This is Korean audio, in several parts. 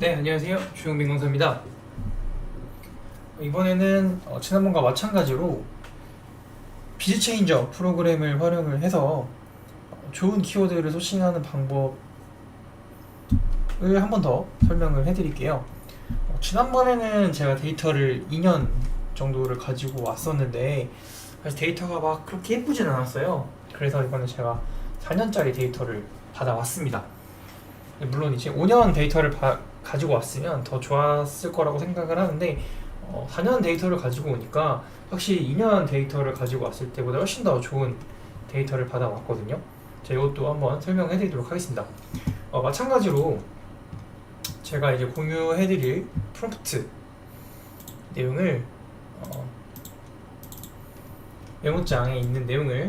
네, 안녕하세요. 주영빈 강사입니다. 이번에는 어, 지난번과 마찬가지로 비즈 체인저 프로그램을 활용을 해서 어, 좋은 키워드를 소싱하는 방법을 한 번 더 설명을 해드릴게요. 어, 지난번에는 제가 데이터를 2년 정도를 가지고 왔었는데 사실 데이터가 막 그렇게 예쁘진 않았어요. 그래서 이번에 제가 4년짜리 데이터를 받아왔습니다. 물론 이제 5년 데이터를 바- 가지고 왔으면 더 좋았을 거라고 생각을 하는데 어, 4년 데이터를 가지고 오니까 확실히 2년 데이터를 가지고 왔을 때보다 훨씬 더 좋은 데이터를 받아왔거든요. 자, 이것도 한번 설명해 드리도록 하겠습니다. 어, 마찬가지로 제가 이제 공유해 드릴 프롬프트 내용을 어, 메모장에 있는 내용을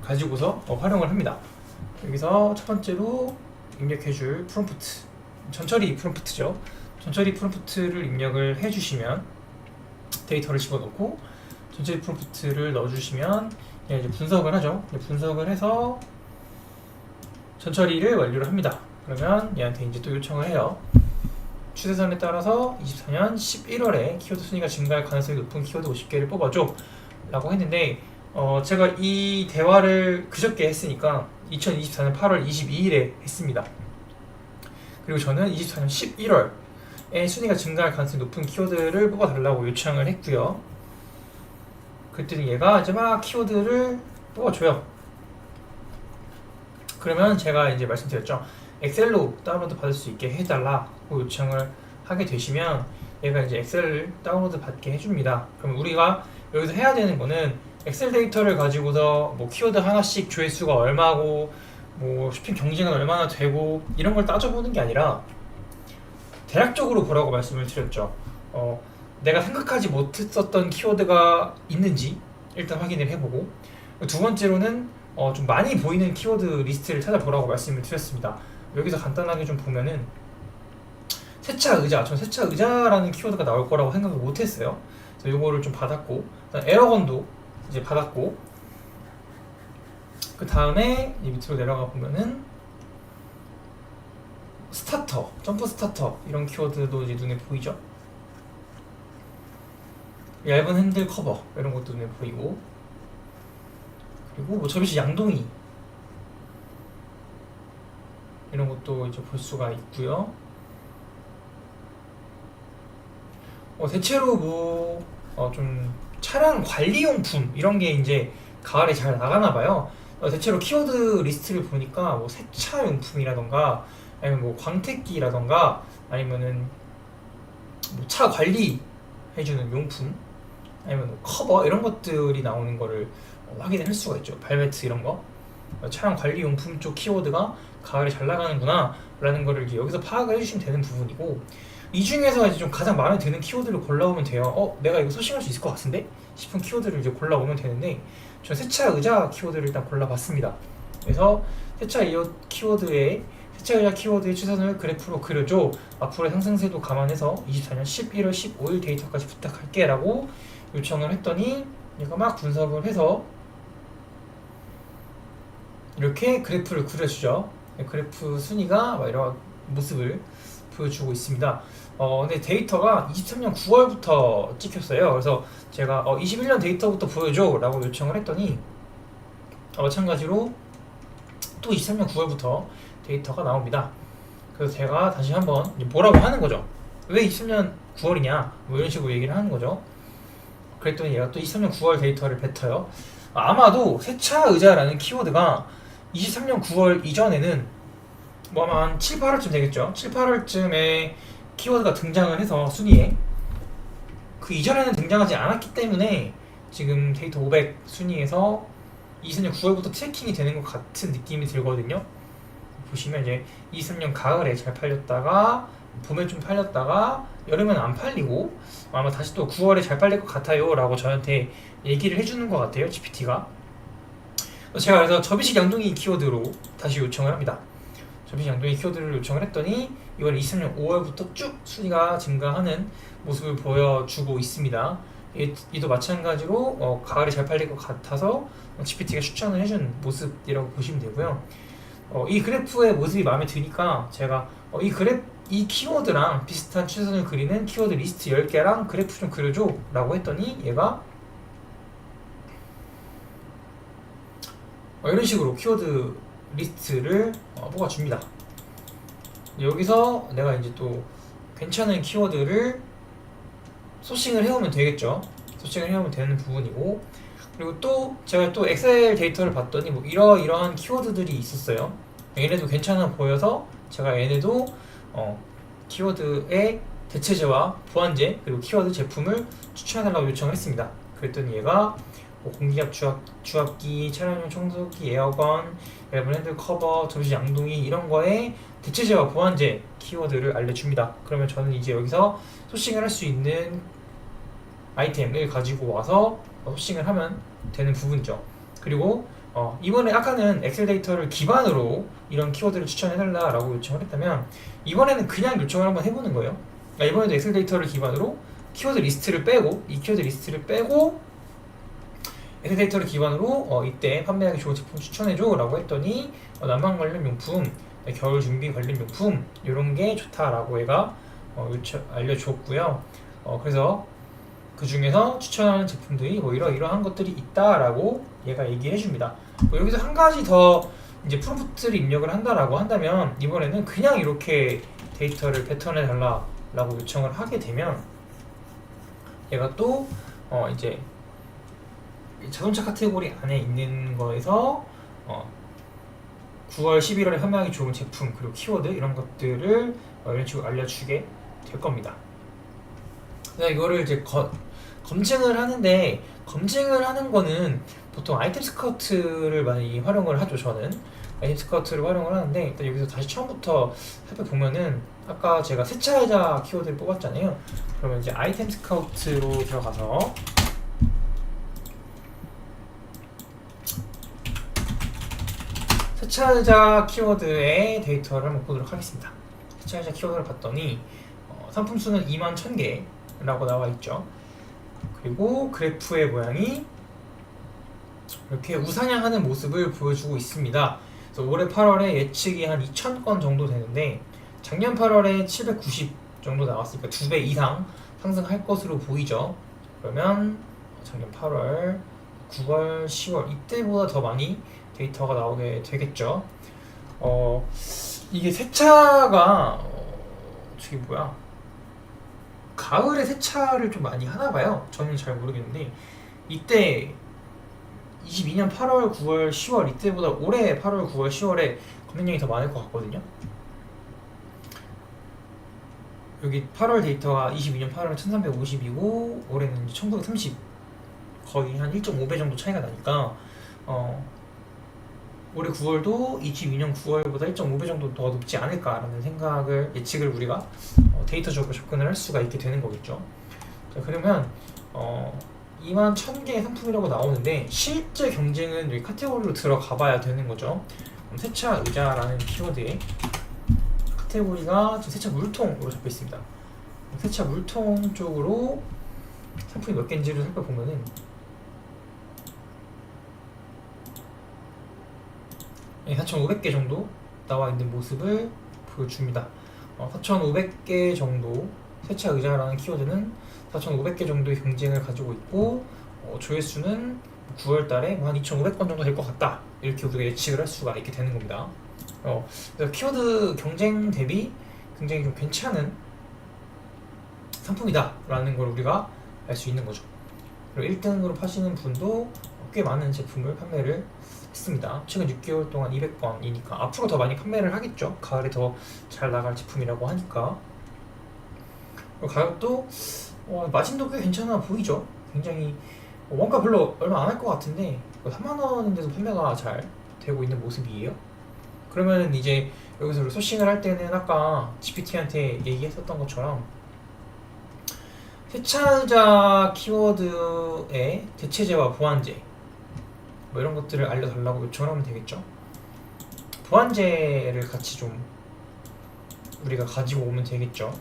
가지고서 어, 활용을 합니다. 여기서 첫 번째로 입력해 줄 프롬프트 전처리 프롬프트죠. 전처리 프롬프트를 입력을 해주시면 데이터를 집어넣고 전처리 프롬프트를 넣어주시면 얘 이제 분석을 하죠. 분석을 해서 전처리를 완료를 합니다. 그러면 얘한테 이제 또 요청을 해요. 추세선에 따라서 24년 11월에 키워드 순위가 증가할 가능성이 높은 키워드 50개를 뽑아줘 라고 했는데 어, 제가 이 대화를 그저께 했으니까 2024년 8월 22일에 했습니다. 그리고 저는 24년 11월에 순위가 증가할 가능성이 높은 키워드를 뽑아달라고 요청을 했고요. 그랬더니 얘가 이제 막 키워드를 뽑아줘요. 그러면 제가 이제 말씀드렸죠. 엑셀로 다운로드 받을 수 있게 해달라고 요청을 하게 되시면 얘가 이제 엑셀을 다운로드 받게 해줍니다. 그럼 우리가 여기서 해야 되는 거는 엑셀 데이터를 가지고서 뭐 키워드 하나씩 조회수가 얼마고 뭐 쇼핑 경쟁은 얼마나 되고 이런 걸 따져보는 게 아니라 대략적으로 보라고 말씀을 드렸죠. 어, 내가 생각하지 못했었던 키워드가 있는지 일단 확인을 해보고 두 번째로는 어, 좀 많이 보이는 키워드 리스트를 찾아보라고 말씀을 드렸습니다. 여기서 간단하게 좀 보면은 세차 의자, 전 세차 의자라는 키워드가 나올 거라고 생각을 못했어요. 그래서 요거를 좀 받았고 에러건도 이제 받았고 그 다음에 이 밑으로 내려가 보면은 스타터, 점프 스타터 이런 키워드도 이제 눈에 보이죠. 얇은 핸들 커버 이런 것도 눈에 보이고 그리고 뭐 접이식 양동이 이런 것도 이제 볼 수가 있고요. 어, 대체로 뭐 어, 좀 차량 관리용품 이런 게 이제 가을에 잘 나가나 봐요. 어, 대체로 키워드 리스트를 보니까 뭐 세차용품이라던가 아니면 뭐 광택기라던가 아니면은 뭐 차 관리 해주는 용품 아니면 뭐 커버 이런 것들이 나오는 거를 어, 확인을 할 수가 있죠. 발매트 이런 거 어, 차량 관리 용품 쪽 키워드가 가을에 잘 나가는구나 라는 거를 여기서 파악을 해주시면 되는 부분이고 이 중에서 이제 좀 가장 마음에 드는 키워드를 골라오면 돼요. 어, 내가 이거 소싱할 수 있을 것 같은데 싶은 키워드를 이제 골라오면 되는데 저 세차 의자 키워드를 일단 골라봤습니다. 그래서 세차 이어 키워드에 세차 의자 키워드의 추선을 그래프로 그려줘. 앞으로의 상승세도 감안해서 24년 11월 15일 데이터까지 부탁할게라고 요청을 했더니 얘가 막 분석을 해서 이렇게 그래프를 그려주죠. 그래프 순위가 막 이런 모습을 보여주고 있습니다. 어, 근데 데이터가 23년 9월부터 찍혔어요. 그래서 제가 어, 21년 데이터부터 보여줘 라고 요청을 했더니 어, 마찬가지로 또 23년 9월부터 데이터가 나옵니다. 그래서 제가 다시 한번 뭐라고 하는 거죠. 왜 23년 9월이냐? 뭐 이런 식으로 얘기를 하는 거죠. 그랬더니 얘가 또 23년 9월 데이터를 뱉어요. 아마도 세차 의자라는 키워드가 23년 9월 이전에는 뭐 아마 한 7, 8월쯤 되겠죠. 7, 8월쯤에 키워드가 등장을 해서 순위에. 그 이전에는 등장하지 않았기 때문에 지금 데이터 500 순위에서 23년 9월부터 트래킹이 되는 것 같은 느낌이 들거든요. 보시면 이제 23년 가을에 잘 팔렸다가 봄에 좀 팔렸다가 여름에는 안 팔리고 아마 다시 또 9월에 잘 팔릴 것 같아요 라고 저한테 얘기를 해주는 것 같아요 GPT가. 제가 그래서 접이식 양동이 키워드로 다시 요청을 합니다. 접이식 양동이 키워드를 요청을 했더니 이번 23년 5월부터 쭉 순위가 증가하는 모습을 보여주고 있습니다 이- 이도 마찬가지로 어, 가을에 잘 팔릴 것 같아서 GPT가 추천을 해준 모습이라고 보시면 되고요 어, 이 그래프의 모습이 마음에 드니까 제가 어, 이 그래프 이 키워드랑 비슷한 추선을 그리는 키워드 리스트 10개랑 그래프 좀 그려줘 라고 했더니 얘가 어, 이런 식으로 키워드 리스트를 어, 뽑아줍니다. 여기서 내가 이제 또 괜찮은 키워드를 소싱을 해오면 되겠죠. 소싱을 해오면 되는 부분이고 그리고 또 제가 또 엑셀 데이터를 봤더니 뭐 이러이러한 키워드들이 있었어요. 얘네도 괜찮아 보여서 제가 얘네도 어, 키워드의 대체제와 보완제 그리고 키워드 제품을 추천해달라고 요청을 했습니다. 그랬더니 얘가 뭐 공기압 주압, 주압기, 차량용 청소기, 에어건, 앨범 핸들 커버, 접시 양동이 이런 거에 대체제와 보완제 키워드를 알려줍니다. 그러면 저는 이제 여기서 소싱을 할 수 있는 아이템을 가지고 와서 소싱을 하면 되는 부분이죠. 그리고 어, 이번에 아까는 엑셀 데이터를 기반으로 이런 키워드를 추천해달라라고 요청을 했다면 이번에는 그냥 요청을 한번 해보는 거예요. 그러니까 이번에도 엑셀 데이터를 기반으로 키워드 리스트를 빼고 이 키워드 리스트를 빼고 엑셀 데이터를 기반으로 어, 이때 판매하기 좋은 제품 추천해줘라고 했더니 어, 난방 관련 용품, 겨울 준비 관련 용품 이런 게 좋다라고 얘가 어, 요청, 알려줬고요. 어, 그래서 그 중에서 추천하는 제품들이 뭐 이러 이러한 것들이 있다라고 얘가 얘기해 줍니다. 뭐 여기서 한 가지 더 이제 프롬프트를 입력을 한다라고 한다면 이번에는 그냥 이렇게 데이터를 뱉어내 달라라고 요청을 하게 되면 얘가 또 어 이제 자동차 카테고리 안에 있는 거에서 어 9월 11월에 판매하기 좋은 제품 그리고 키워드 이런 것들을 어 이런 식으로 알려주게 될 겁니다. 이거를 이제 거, 검증을 하는데 검증을 하는 거는 보통 아이템 스카우트를 많이 활용을 하죠 저는 아이템 스카우트를 활용을 하는데 일단 여기서 다시 처음부터 살펴보면은 아까 제가 세차이자 키워드를 뽑았잖아요 그러면 이제 아이템 스카우트로 들어가서 세차이자 키워드의 데이터를 한번 보도록 하겠습니다 세차이자 키워드를 봤더니 어, 상품 수는 2만 1000개라고 나와 있죠 그리고 그래프의 모양이 이렇게 우상향하는 모습을 보여주고 있습니다. 그래서 올해 8월에 예측이 한 2,000건 정도 되는데 작년 8월에 790 정도 나왔으니까 두 배 이상 상승할 것으로 보이죠. 그러면 작년 8월, 9월, 10월 이때보다 더 많이 데이터가 나오게 되겠죠. 어 이게 세차가 어, 저기 뭐야 가을에 세차를 좀 많이 하나 봐요. 저는 잘 모르겠는데 이때 22년 8월, 9월, 10월 이때보다 올해 8월, 9월, 10월에 검색량이 더 많을 것 같거든요. 여기 8월 데이터가 22년 8월은 1350이고 올해는 1930 거의 한 1.5배 정도 차이가 나니까 어, 올해 9월도 22년 9월보다 1.5배 정도 더 높지 않을까라는 생각을 예측을 우리가 어, 데이터적으로 접근을 할 수가 있게 되는 거겠죠. 자, 그러면 어, 2만 1000개의 상품이라고 나오는데 실제 경쟁은 여기 카테고리로 들어가 봐야 되는 거죠. 세차 의자라는 키워드에 카테고리가 세차 물통으로 잡혀 있습니다. 세차 물통 쪽으로 상품이 몇 개인지를 살펴보면은 4,500개 정도 나와 있는 모습을 보여줍니다. 어, 4,500개 정도 세차 의자라는 키워드는 4,500개 정도의 경쟁을 가지고 있고 어, 조회수는 9월 달에 한 2,500건 정도 될 것 같다. 이렇게 우리가 예측을 할 수가 있게 되는 겁니다. 어, 그래서 키워드 경쟁 대비 굉장히 좀 괜찮은 상품이다라는 걸 우리가 알 수 있는 거죠. 그리고 1등으로 파시는 분도 꽤 많은 제품을 판매를 했습니다. 최근 6개월 동안 200건이니까 앞으로 더 많이 판매를 하겠죠. 가을에 더 잘 나갈 제품이라고 하니까. 가격도 어, 마진도 꽤 괜찮아 보이죠. 굉장히 어, 원가 별로 얼마 안 할 것 같은데 3만 원인데도 판매가 잘 되고 있는 모습이에요. 그러면 이제 여기서 소싱을 할 때는 아까 GPT한테 얘기했었던 것처럼 세차자 키워드의 대체제와 보완제 뭐 이런 것들을 알려달라고 요청을 하면 되겠죠. 보완제를 같이 좀 우리가 가지고 오면 되겠죠.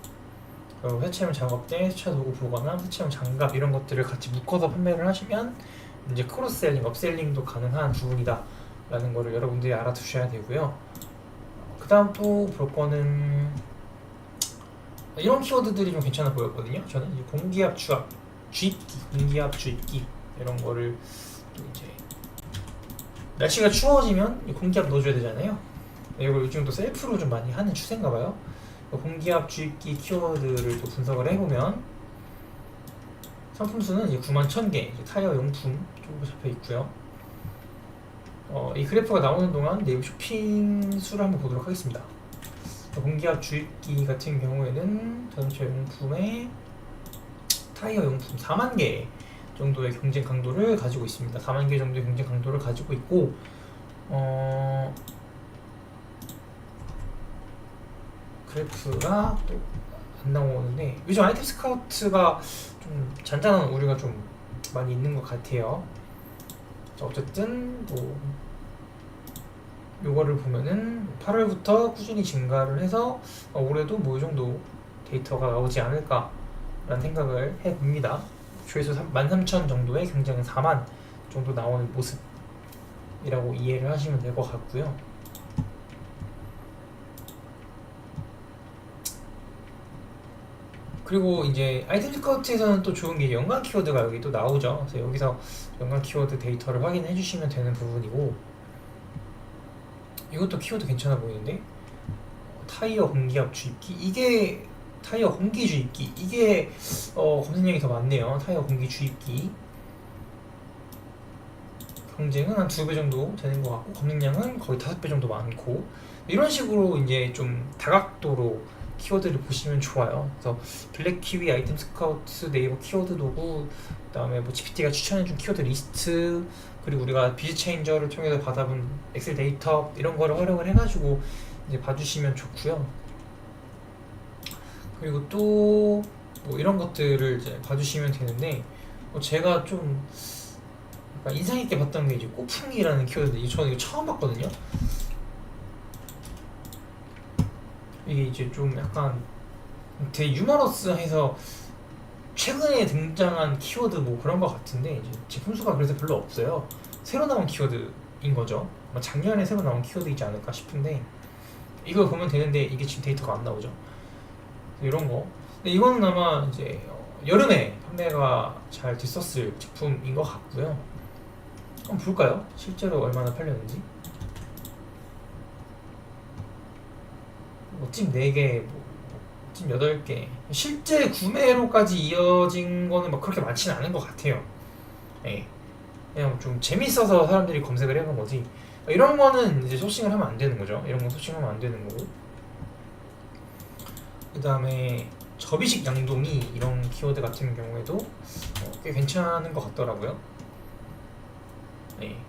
그리고 세차용 작업대, 세차 도구 보관함, 세차용 장갑 이런 것들을 같이 묶어서 판매를 하시면 이제 크로스셀링, 업셀링도 가능한 부분이다 라는 거를 여러분들이 알아두셔야 되고요. 그 다음 또 볼 거는 이런 키워드들이 좀 괜찮아 보였거든요. 저는 공기압 주압 주입기, 공기압 주입기 이런 거를 또 이제 날씨가 추워지면 이 공기압 넣어줘야 되잖아요. 네, 이거 요즘 또 셀프로 좀 많이 하는 추세인가 봐요. 그 공기압 주입기 키워드를 또 분석을 해보면 상품 수는 이제 9만 1000개, 타이어 용품 쪽으로 잡혀 있고요. 어, 이 그래프가 나오는 동안 네이버 쇼핑 수를 한번 보도록 하겠습니다. 공기압 주입기 같은 경우에는 자동차 용품의 타이어 용품 4만 개 정도의 경쟁 강도를 가지고 있습니다. 4만 개 정도의 경쟁 강도를 가지고 있고 어, 그래프가 또 안 나오는데 요즘 아이템 스카우트가 좀 잔잔한 오류가 좀 많이 있는 것 같아요. 자, 어쨌든 뭐 요거를 보면은 8월부터 꾸준히 증가를 해서 어, 올해도 뭐 이 정도 데이터가 나오지 않을까라는 생각을 해봅니다. 조회수 13,000 정도의 경쟁은 4만 정도 나오는 모습이라고 이해를 하시면 될 것 같고요. 그리고 이제 아이템 스카우트에서는 또 좋은 게 연관 키워드가 여기 또 나오죠. 그래서 여기서 연관 키워드 데이터를 확인해 주시면 되는 부분이고 이것도 키워드 괜찮아 보이는데 어, 타이어 공기압 주입기 이게 타이어 공기 주입기 이게 어, 검색량이 더 많네요. 타이어 공기 주입기 경쟁은 한 두 배 정도 되는 것 같고 검색량은 거의 다섯 배 정도 많고 이런 식으로 이제 좀 다각도로 키워드를 보시면 좋아요. 그래서 블랙 키위 아이템 스카우트 네이버 키워드 도구 그다음에 뭐 GPT가 추천해준 키워드 리스트 그리고 우리가 비즈 체인저를 통해서 받아본 엑셀 데이터 이런 거를 활용을 해가지고 이제 봐주시면 좋고요. 그리고 또 뭐 이런 것들을 이제 봐주시면 되는데 뭐 제가 좀 인상 깊게 봤던 게 이제 꼬풍이라는 키워드. 이 저는 이거 처음 봤거든요. 이게 이제 좀 약간 되게 유머러스해서 최근에 등장한 키워드 뭐 그런 것 같은데 이제 제품 수가 그래서 별로 없어요. 새로 나온 키워드인 거죠. 아마 작년에 새로 나온 키워드이지 않을까 싶은데 이걸 보면 되는데 이게 지금 데이터가 안 나오죠. 이런 거. 근데 이거는 아마 이제 어, 여름에 판매가 잘 됐었을 제품인 것 같고요. 한번 볼까요? 실제로 얼마나 팔렸는지. 뭐찜 4개, 뭐찜 8개. 실제 구매로까지 이어진 거는 막 그렇게 많지는 않은 것 같아요. 예. 그냥 좀 재밌어서 사람들이 검색을 해본 거지. 이런 거는 이제 소싱을 하면 안 되는 거죠. 이런 거 소싱하면 안 되는 거고. 그 다음에 접이식 양동이 이런 키워드 같은 경우에도 어, 꽤 괜찮은 것 같더라고요. 네.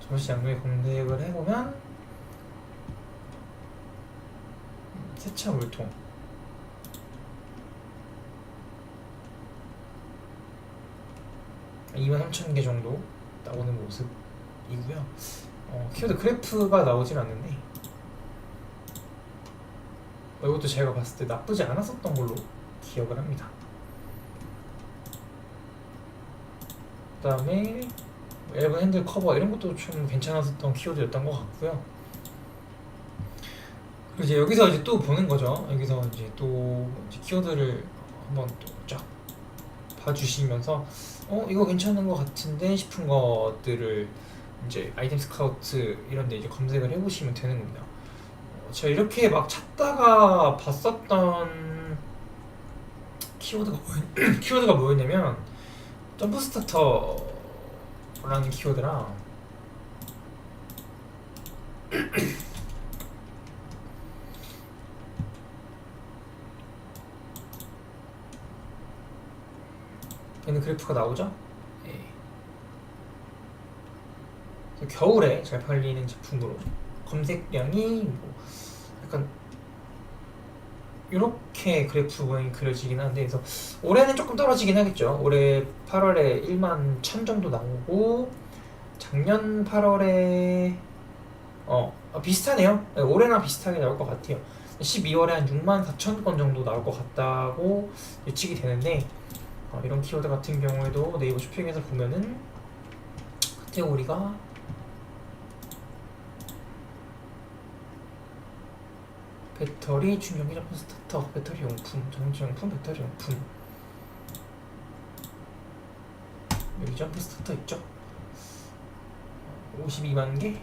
접이식 양동이 검색을 해보면 세차 물통 2만 3천 개 정도 나오는 모습이고요. 어, 키워드 그래프가 나오진 않는데 어, 이것도 제가 봤을 때 나쁘지 않았었던 걸로 기억을 합니다. 그 다음에 앨범 핸들 커버 이런 것도 좀 괜찮았었던 키워드였던 것 같고요. 그리고 이제 여기서 이제 또 보는 거죠. 여기서 이제 또 이제 키워드를 한번 또 쫙 봐주시면서 어 이거 괜찮은 것 같은데 싶은 것들을 이제 아이템 스카우트 이런 데 이제 검색을 해보시면 되는 겁니다. 어, 제가 이렇게 막 찾다가 봤었던 키워드가 뭐 키워드가 뭐였냐면 점프 스타터라는 키워드랑 얘는 그래프가 나오죠? 예. 겨울에 잘 팔리는 제품으로 검색량이 뭐 약간 이렇게 그래프 모양이 그려지긴 한데 그래서 올해는 조금 떨어지긴 하겠죠. 올해 8월에 1만 1000 정도 나오고 작년 8월에 어 아, 비슷하네요. 네, 올해랑 비슷하게 나올 것 같아요. 12월에 한 6만 4천 건 정도 나올 것 같다고 예측이 되는데 어, 이런 키워드 같은 경우에도 네이버 쇼핑에서 보면은 카테고리가 배터리 점프 스타터 배터리 용품 자동차 용품 배터리 용품. 여기 점프 스타터 있죠? 52만 개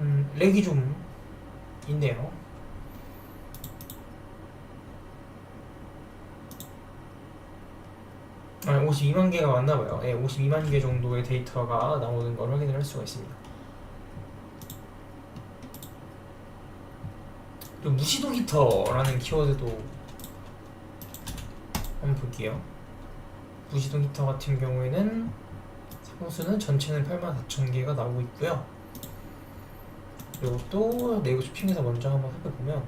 음, 렉이 좀 있네요. 아, 52만 개가 맞나 봐요. 예, 52만 개 정도의 데이터가 나오는 걸 확인을 할 수가 있습니다. 또 무시동 히터라는 키워드도 한번 볼게요. 무시동 히터 같은 경우에는 상수는 전체는 84,000개가 나오고 있고요. 그리고 또 네이버 쇼핑에서 먼저 한번 살펴보면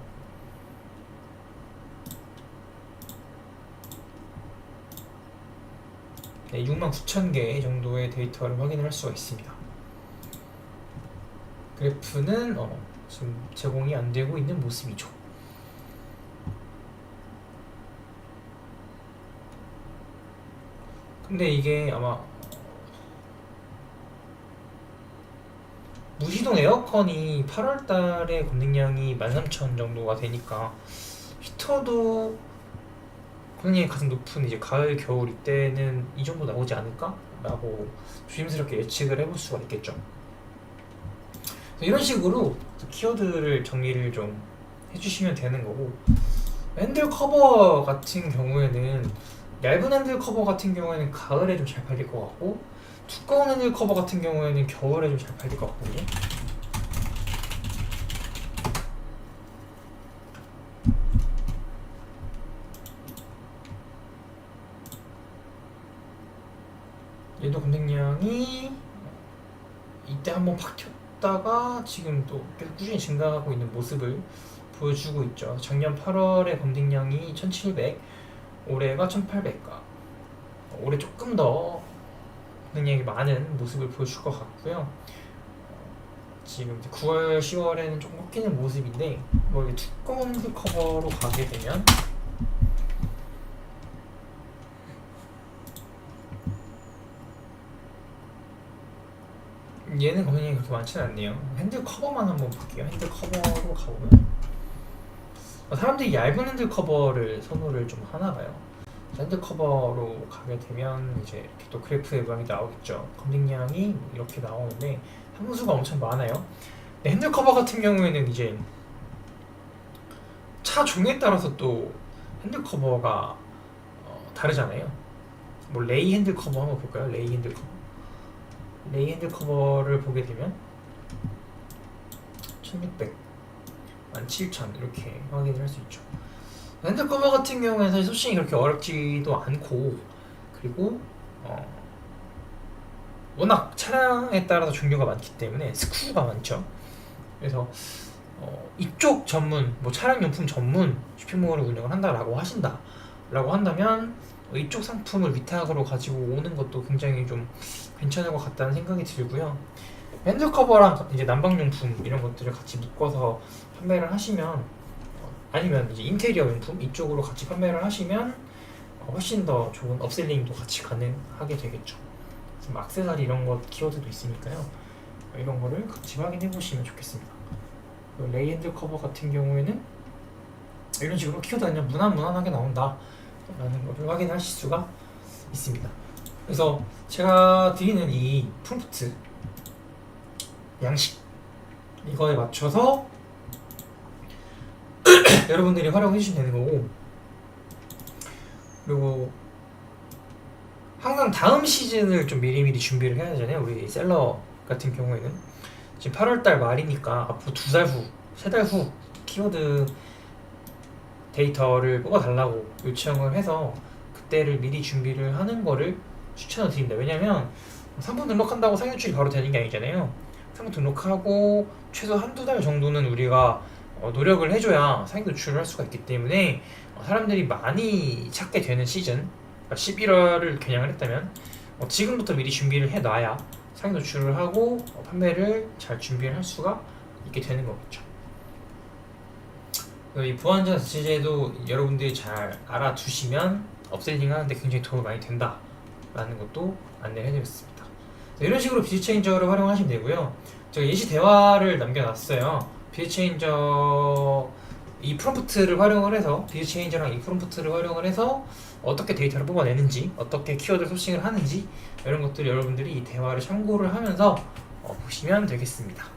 네, 6만 9천 개 정도의 데이터를 확인을 할 수가 있습니다. 그래프는 어, 지금 제공이 안 되고 있는 모습이죠. 근데 이게 아마 무시동 에어컨이 8월 달에 검색량이 13,000 정도가 되니까 히터도 검색량이 가장 높은 이제 가을 겨울 이때는 이 정도 나오지 않을까? 라고 조심스럽게 예측을 해볼 수가 있겠죠. 이런 식으로 키워드를 정리를 좀 해주시면 되는 거고 핸들 커버 같은 경우에는 얇은 핸들 커버 같은 경우에는 가을에 좀 잘 팔릴 것 같고 두꺼운 핸들 커버 같은 경우에는 겨울에 좀잘 팔릴 것 같거든요. 얘도 검색량이 이때 한번 팍 튀었다가 지금 또 계속 꾸준히 증가하고 있는 모습을 보여주고 있죠. 작년 8월에 검색량이 1700, 올해가 1800가. 올해 조금 더 굉장히 많은 모습을 보여줄 것 같고요. 지금 이제 9월, 10월에는 조금 꺾이는 모습인데 뭐 두꺼운 그 커버로 가게 되면 얘는 검색량이 그렇게 많지는 않네요. 핸들 커버만 한번 볼게요. 핸들 커버로 가보면 어, 사람들이 얇은 핸들 커버를 선호를 좀 하나 봐요. 핸드 커버로 가게 되면 이제 이렇게 또 그래프의 모양이 나오겠죠. 검색량이 이렇게 나오는데 함수가 엄청 많아요. 핸들 커버 같은 경우에는 이제 차 종에 따라서 또 핸들 커버가 어, 다르잖아요. 뭐 레이 핸들 커버 한번 볼까요? 레이 핸들 커버. 레이 핸들 커버를 보게 되면 1600, 17,000 이렇게 확인을 할 수 있죠. 핸들 커버 같은 경우에는 소싱이 그렇게 어렵지도 않고 그리고 어, 워낙 차량에 따라서 종류가 많기 때문에 스크루가 많죠. 그래서 어, 이쪽 전문, 뭐 차량 용품 전문 쇼핑몰을 운영을 한다라고 하신다라고 한다면 어, 이쪽 상품을 위탁으로 가지고 오는 것도 굉장히 좀 괜찮을 것 같다는 생각이 들고요. 핸들 커버랑 이제 난방용품 이런 것들을 같이 묶어서 판매를 하시면 어, 아니면 이제 인테리어 용품 이쪽으로 같이 판매를 하시면 어, 훨씬 더 좋은 업셀링도 같이 가능하게 되겠죠. 지금 악세사리 이런 것 키워드도 있으니까요. 어, 이런 거를 같이 확인해 보시면 좋겠습니다. 그 레이 핸들 커버 같은 경우에는 이런 식으로 키워드가 그냥 무난 무난하게 나온다 라는 것을 확인하실 수가 있습니다. 그래서 제가 드리는 이 프롬프트 양식 이거에 맞춰서 여러분들이 활용해 주시면 되는 거고 그리고 항상 다음 시즌을 좀 미리미리 준비를 해야 되잖아요 우리 셀러 같은 경우에는 지금 8월달 말이니까 앞으로 두 달 후, 세 달 후 키워드 데이터를 뽑아달라고 요청을 해서 그때를 미리 준비를 하는 거를 추천을 드립니다. 왜냐면 상품 등록한다고 상유출이 바로 되는 게 아니잖아요. 상품 등록하고 최소 한두 달 정도는 우리가 어, 노력을 해줘야 상위 노출을 할 수가 있기 때문에 어, 사람들이 많이 찾게 되는 시즌 그러니까 11월을 겨냥을 했다면 어, 지금부터 미리 준비를 해놔야 상위 노출을 하고 어, 판매를 잘 준비를 할 수가 있게 되는 거겠죠. 이 보안전 자체제도 여러분들이 잘 알아두시면 업세이팅 하는데 굉장히 도움이 많이 된다라는 것도 안내를 해드렸습니다. 자, 이런 식으로 비즈체인저를 활용하시면 되고요. 제가 예시 대화를 남겨놨어요. 비즈체인저 이 프롬프트를 활용을 해서 비즈체인저랑 이 프롬프트를 활용을 해서 어떻게 데이터를 뽑아내는지 어떻게 키워드 소싱을 하는지 이런 것들 여러분들이 이 대화를 참고를 하면서 어, 보시면 되겠습니다.